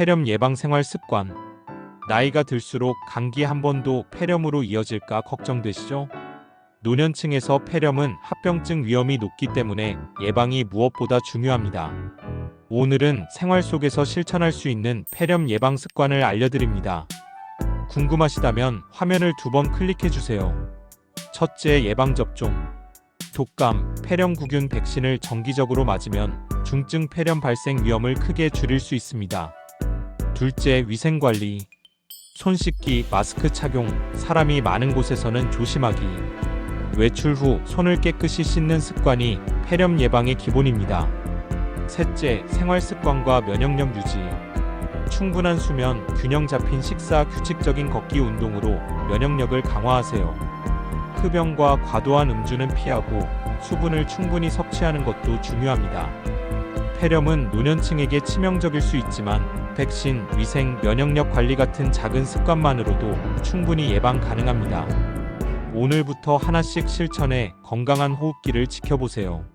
폐렴 예방 생활 습관. 나이가 들수록 감기 한 번도 폐렴으로 이어질까 걱정되시죠? 노년층에서 폐렴은 합병증 위험이 높기 때문에 예방이 무엇보다 중요합니다. 오늘은 생활 속에서 실천할 수 있는 폐렴 예방 습관을 알려드립니다. 궁금하시다면 화면을 두 번 클릭해 주세요. 첫째 예방 접종. 독감, 폐렴구균 백신을 정기적으로 맞으면 중증 폐렴 발생 위험을 크게 줄일 수 있습니다. 둘째 위생 관리. 손 씻기, 마스크 착용, 사람이 많은 곳에서는 조심하기. 외출 후 손을 깨끗이 씻는 습관이 폐렴 예방의 기본입니다. 셋째, 생활 습관과 면역력 유지. 충분한 수면, 균형 잡힌 식사, 규칙적인 걷기 운동으로 면역력을 강화하세요. 흡연과 과도한 음주는 피하고 수분을 충분히 섭취하는 것도 중요합니다. 폐렴은 노년층에게 치명적일 수 있지만 백신, 위생, 면역력 관리 같은 작은 습관만으로도 충분히 예방 가능합니다. 오늘부터 하나씩 실천해 건강한 호흡기를 지켜보세요.